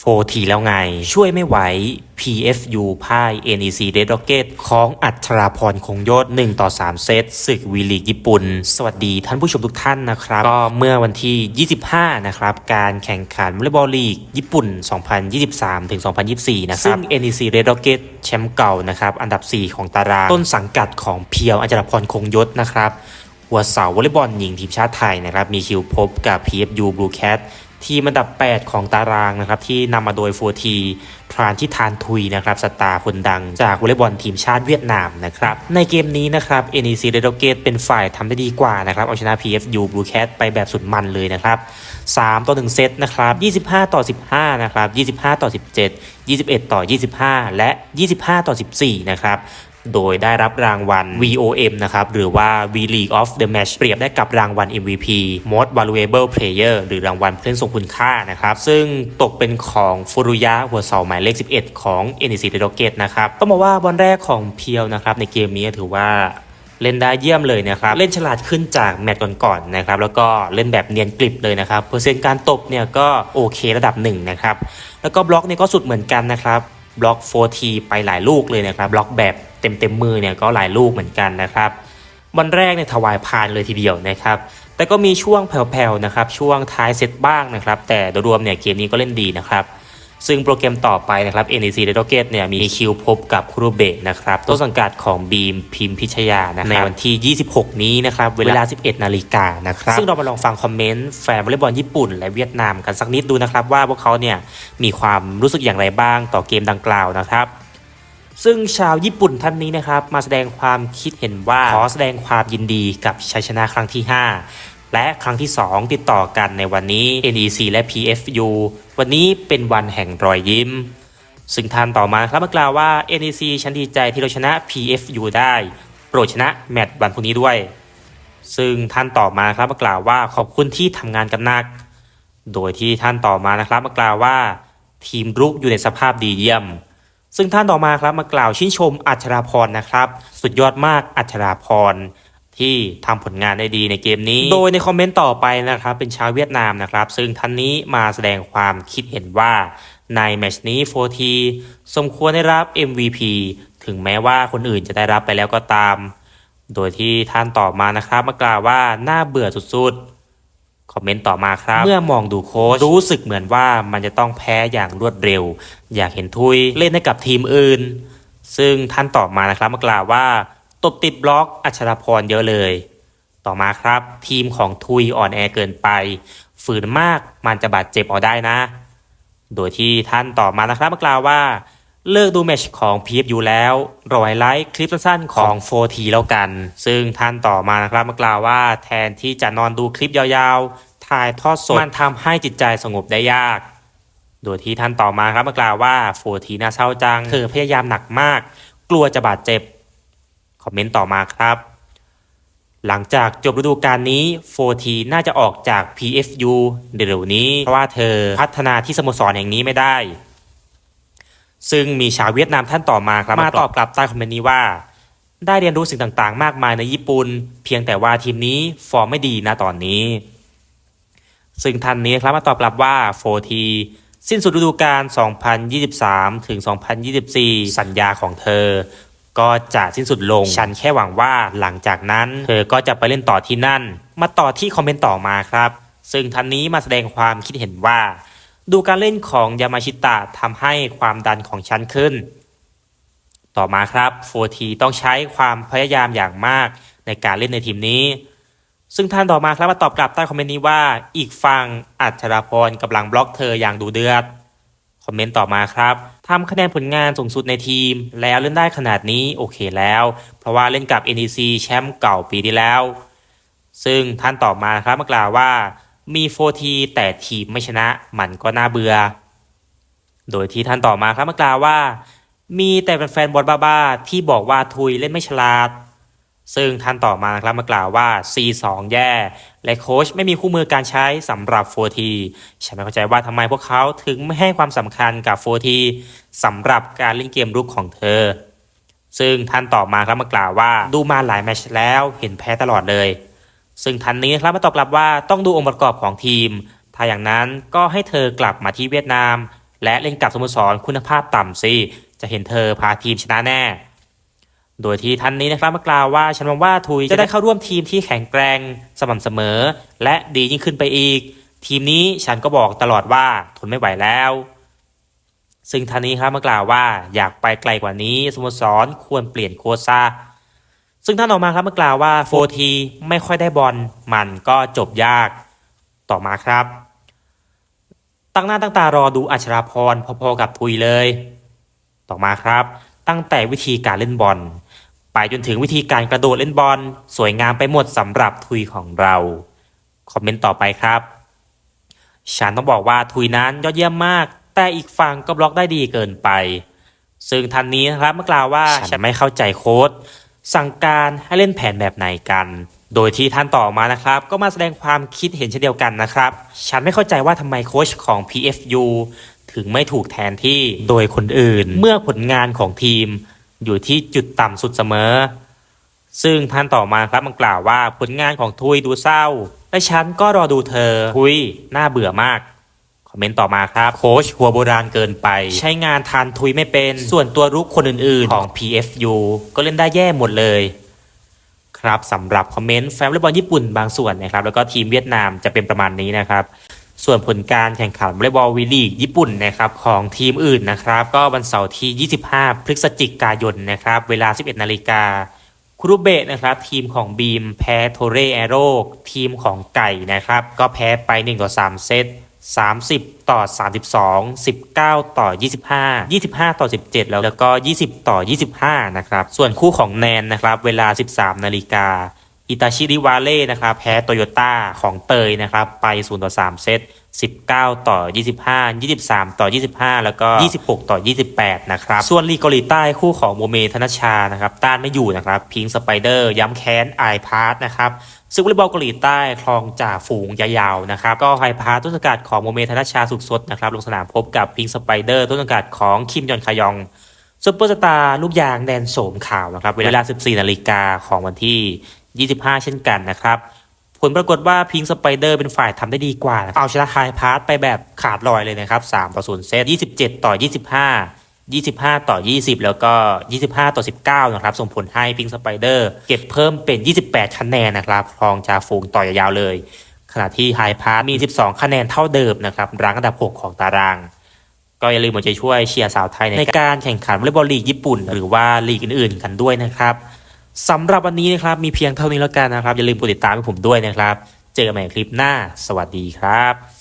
โฟทีแล้วไง ช่วยไม่ไหว PFU พ่าย NEC Red Rocket ของอัชราพรคงยศ1ต่อ 3 เซตศึกวีลีกญี่ปุ่น สวัสดีท่านผู้ชมทุกท่านนะครับ ก็เมื่อวันที่ 25 นะครับ การแข่งขันวอลเลย์บอลลีกญี่ปุ่น 2023 ถึง 2024 นะครับ ซึ่ง NEC Red Rocket แชมป์เก่านะครับ อันดับ 4 ของตาราง ต้นสังกัดของเพียวอัชราพรคงยศนะครับหัวเสาวอลเลย์บอลหญิงทีมชาติไทยนะครับมีคิวพบกับ PFU Blue Cat ทีมอันดับ 8 ของตารางนะครับที่นำมาโดยโฟทีทรานที่ทานทุยนะครับสตาร์คนดังจากวอลเลย์บอลทีมชาติเวียดนามนะครับในเกมนี้นะครับ NEC Red Rocket เป็นฝ่ายทำได้ดีกว่านะครับเอาชนะ PFU Blue Cat ไปแบบสุดมันเลยนะครับ 3 ต่อ 1 เซตนะครับ 25 ต่อ 15 นะครับ 25 ต่อ 17 21 ต่อ 25 และ 25 ต่อ 14 นะครับ โดยได้รับรางวัล VOM นะครับ หรือว่า V League of the Match เปรียบได้กับรางวัล MVP Most Valuable Player หรือรางวัลผู้เล่นทรงคุณค่านะครับ ซึ่งตกเป็นของฟุรุยะหัวเสาหมายเลข 11 ของ NEC Red Rocket นะครับต้องบอกว่าบอลแรกของเพียวนะครับ ในเกมนี้ถือว่าเล่นได้เยี่ยมเลยนะครับ เล่นฉลาดขึ้นจากแมตช์ก่อนๆนะครับ แล้วก็เล่นแบบเนียนกริบเลยนะครับ เปอร์เซ็นต์การตบเนี่ยก็โอเคระดับหนึ่งนะครับ แล้วก็บล็อกเนี่ยก็สุดเหมือนกันนะครับ บล็อก 4T ไปหลายลูกเลยนะครับ บล็อกแบบ เต็มเต็มมือเนี่ยก็หลายลูกเหมือนกันนะครับบอลแรกเนี่ยถวายพานเลยทีเดียวนะครับ แต่ก็มีช่วงแผ่วๆนะครับช่วงท้ายเซตบ้างนะครับ แต่โดยรวมเนี่ยเกมนี้ก็เล่นดีนะครับซึ่งโปรแกรมต่อไปนะครับ NEC Red Rocket เนี่ยมีคิวพบกับครุเบะนะครับต้นสังกัดของบีมพิมพิชยานะในวันที่ 26 นี้นะครับ เวลา 11 นาฬิกานะครับ ซึ่งเรามาลองฟังคอมเมนต์แฟนวอลเลย์บอลญี่ปุ่น และเวียดนามกันสักนิดดูนะครับ ว่าพวกเขาเนี่ยมีความรู้สึกอย่างไรบ้างต่อเกมดังกล่าวนะครับ ซึ่งชาวญี่ปุ่นท่านนี้นะครับ มาแสดงความคิดเห็นว่า ขอแสดงความยินดีกับชัยชนะครั้งที่ 5 และครั้งที่ 2 ติดต่อกันในวันนี้ NEC และ PFU วันนี้เป็นวันแห่งรอยยิ้ม ซึ่งท่านต่อมาครับมากล่าวว่า NEC ฉันดีใจที่เราชนะ PFU ได้ โปรดชนะแมตช์วันพรุ่งนี้ด้วย ซึ่งท่านต่อมาครับมากล่าวว่าขอบคุณที่ทำงานกันหนัก โดยที่ท่านต่อมานะครับมากล่าวว่า ทีมรุกอยู่ในสภาพดีเยี่ยม ซึ่งท่านต่อมาครับมากล่าวชื่นชมอัชราพรนะครับ สุดยอดมากอัชราพรที่ทำผลงานได้ดีในเกมนี้ โดยในคอมเมนต์ต่อไปนะครับ เป็นชาวเวียดนามนะครับ ซึ่งท่านนี้มาแสดงความคิดเห็นว่าในแมชนี้โฟทีสมควรได้รับ MVP ถึงแม้ว่าคนอื่นจะได้รับไปแล้วก็ตาม โดยที่ท่านต่อมานะครับมากล่าวว่าน่าเบื่อสุดๆ คอมเมนต์ต่อมาครับ เมื่อมองดูโค้ชรู้สึกเหมือนว่ามันจะต้องแพ้อย่างรวดเร็ว อยากเห็นทุยเล่นให้กับทีมอื่น ซึ่งท่านตอบมานะครับมากล่าวว่า ตบติดบล็อกอัชรพรเยอะเลย ต่อมาครับ ทีมของทุยอ่อนแอเกินไป ฝืนมากมันจะบาดเจ็บเอาได้นะ โดยที่ท่านต่อมานะครับมากล่าวว่า เลิกดูแมชของ PFU แล้วรอไฮไลท์คลิปสั้นๆของ 4T แล้วกัน ซึ่งท่านต่อมานะครับมากล่าวว่า แทนที่จะนอนดูคลิปยาวๆ ถ่ายทอดสด มันทำให้จิตใจสงบได้ยาก โดยที่ท่านต่อมาครับมากล่าวว่า 4T น่าเศร้าจังเธอพยายามหนักมาก กลัวจะบาดเจ็บ คอมเมนต์ต่อมาครับ หลังจากจบฤดูกาลนี้ 4T น่าจะออกจาก PFU เร็วนี้ เพราะว่าเธอพัฒนาที่สโมสรแห่งนี้ไม่ได้ ซึ่งมีชาวเวียดนามท่านต่อมาครับมาตอบกลับใต้คอมเมนต์นี้ว่า ได้เรียนรู้สิ่งต่างๆ มากมายในญี่ปุ่น เพียงแต่ว่าทีมนี้ฟอร์มไม่ดีนะตอนนี้ ซึ่งท่านนี้ครับมาตอบกลับว่า 4T สิ้นสุดฤดูกาล 2023 ถึง 2024 สัญญาของเธอ ก็จะสิ้นสุดลง ฉันแค่หวังว่าหลังจากนั้น เธอก็จะไปเล่นต่อที่นั่น มาต่อที่คอมเมนต์ต่อมาครับ ซึ่งท่านนี้มาแสดงความคิดเห็นว่า ดูการเล่นของยามาชิตะทำให้ความดันของฉันขึ้น ต่อมาครับโฟทีต้องใช้ความพยายามอย่างมากในการเล่นในทีมนี้ ซึ่งท่านต่อมาครับมาตอบกลับใต้คอมเมนต์นี้ว่า อีกฝั่งอัจฉราพรกำลังบล็อกเธออย่างดูเดือดคอมเมนต์ต่อมาครับทำคะแนนผลงานสูงสุดในทีม แล้วเล่นได้ขนาดนี้โอเคแล้ว เพราะว่าเล่นกับ NEC แชมป์เก่าปีที่แล้ว ซึ่งท่านต่อมาครับมากล่าวว่า มีโฟทีแต่ทีมไม่ชนะมันก็น่าเบื่อ โดยที่ท่านต่อมาครับมากล่าวว่า มีแต่แฟนบอลบ้าๆที่บอกว่าทุยเล่นไม่ฉลาด ซึ่งท่านต่อมาครับมากล่าวว่า C2 แย่ และโค้ชไม่มีคู่มือการใช้สำหรับ 4T ฉันไม่เข้าใจว่าทำไมพวกเขาถึงไม่ให้ความสำคัญกับ 4T สำหรับการเล่นเกมรุกของเธอ ซึ่งท่านต่อมาครับมากล่าวว่า ดูมาหลายแมตช์แล้วเห็นแพ้ตลอดเลย ซึ่งทันนี้นะครับมาตอบกลับว่าต้องดูองค์ประกอบของทีม ถ้าอย่างนั้นก็ให้เธอกลับมาที่เวียดนาม และเล่นกับสโมสรคุณภาพต่ำสิจะเห็นเธอพาทีมชนะแน่ โดยที่ท่านนี้นะครับมากล่าวว่าฉันหวังว่าทุยจะได้เข้าร่วมทีมที่แข็งแกร่งสม่ำเสมอ และดียิ่งขึ้นไปอีก ทีมนี้ฉันก็บอกตลอดว่าทนไม่ไหวแล้ว ซึ่งท่านนี้ครับมากล่าวว่าอยากไปไกลกว่านี้สโมสรควรเปลี่ยนโค้ชซะ ซึ่งท่านออกมาครับเมากล่าวว่าโฟทีไม่ค่อยได้บอลมันก็จบยากต่อมาครับ ตั้งหน้าตั้งตารอดูอัชราพรพอๆกับทุยเลย ต่อมาครับ ตั้งแต่วิธีการเล่นบอลไปจนถึงวิธีการกระโดดเล่นบอลสวยงามไปหมดสำหรับทุยของเราคอมเมนต์ต่อไปครับฉันต้องบอกว่าทุยนั้นยอดเยี่ยมมาก แต่อีกฝั่งก็บล็อกได้ดีเกินไป ซึ่งท่านนี้นะครับเมื่อกล่าวว่าฉันไม่เข้าใจโค้ด สั่งการให้เล่นแผนแบบไหนกัน โดยที่ท่านต่อมานะครับ ก็มาแสดงความคิดเห็นเช่นเดียวกันนะครับ ฉันไม่เข้าใจว่าทำไมโค้ชของ PFU ถึงไม่ถูกแทนที่โดยคนอื่น เมื่อผลงานของทีม อยู่ที่จุดต่ำสุดเสมอ ซึ่งท่านต่อมาครับมันกล่าวว่าผลงานของทุยดูเศร้า และฉันก็รอดูเธอทุยน่าเบื่อมาก เมนต์ต่อมาครับโค้ชหัวโบราณเกินไป ใช้งานทานทุยไม่เป็น ส่วนตัวรุกคนอื่นๆ ของ PFU ก็เล่นได้แย่หมดเลยครับสำหรับคอมเมนต์แฟนวอลเลย์บอลญี่ปุ่นบางส่วนนะครับแล้วก็ทีมเวียดนามจะเป็นประมาณนี้นะครับ ส่วนผลการแข่งขันวอลเลย์บอลวีลีกญี่ปุ่นนะครับของทีมอื่นนะครับ ก็วันเสาร์ที่ 25 พฤศจิกายนนะครับ เวลา 11 นาฬิกาคุรุเบะนะครับ ทีมของบีมแพ้โทเรแอโรทีมของไก่นะครับ ก็แพ้ไป1ต่อ3เซต 30 ต่อ 32 19 ต่อ 25 25 ต่อ 17 แล้วแล้วก็ 20 ต่อ 25 นะครับ ส่วนคู่ของแนนนะครับ เวลา 13 นาฬิกา อิตาชิริวาเล่นะครับแพ้โตโยต้าของเตยนะครับไป 0 ต่อ 3 เซต 19 ต่อ 25 23 ต่อ 25 แล้วก็ 26 ต่อ 28 นะครับ ส่วนลีกเกาหลีใต้คู่ของโมเมธนชชานะครับต้านไม่อยู่นะครับพิงค์สไปเดอร์ย้ำแค้นไอพาร์ตนะครับซึ่งวอลเลย์บอลเกาหลีใต้ครองจ่าฝูงยาวๆนะครับก็ไฮพาร์ตต้นสังกัดของโมเมธนชชาสุขสดนะครับลงสนามพบกับพิงค์สไปเดอร์ต้นสังกัดของคิมยอนคยองซุปเปอร์สตาร์ลูกยางแดนโสมขาวนะครับเวลา 14 นาฬิกาของวันที่ 25 เช่นกันนะครับผลปรากฏว่าพิงสไปเดอร์เป็นฝ่ายทำได้ดีกว่า เอาชนะไฮพาร์ตไปแบบขาดลอยเลยนะครับ3ต่อ0เซต27 ต่อ 25 25 ต่อ 20 แล้วก็ 25 ต่อ 19 นะครับ ส่งผลให้พิงสไปเดอร์เก็บเพิ่มเป็น 28 คะแนนนะครับครองจาฟูงต่อยาวๆเลย ขณะที่ไฮพาร์ตมี 12 คะแนนเท่าเดิมนะครับรั้งอันดับ 6 ของตาราง ก็อย่าลืมมาใจช่วยเชียร์สาวไทยในการแข่งขันวอลเลย์บอลลีกญี่ปุ่น หรือว่าลีกอื่นๆ กันด้วยนะครับ สำหรับวันนี้นะครับมีเพียงเท่านี้แล้วกันนะครับ อย่าลืมกดติดตามให้ผมด้วยนะครับ เจอกันใหม่คลิปหน้า สวัสดีครับ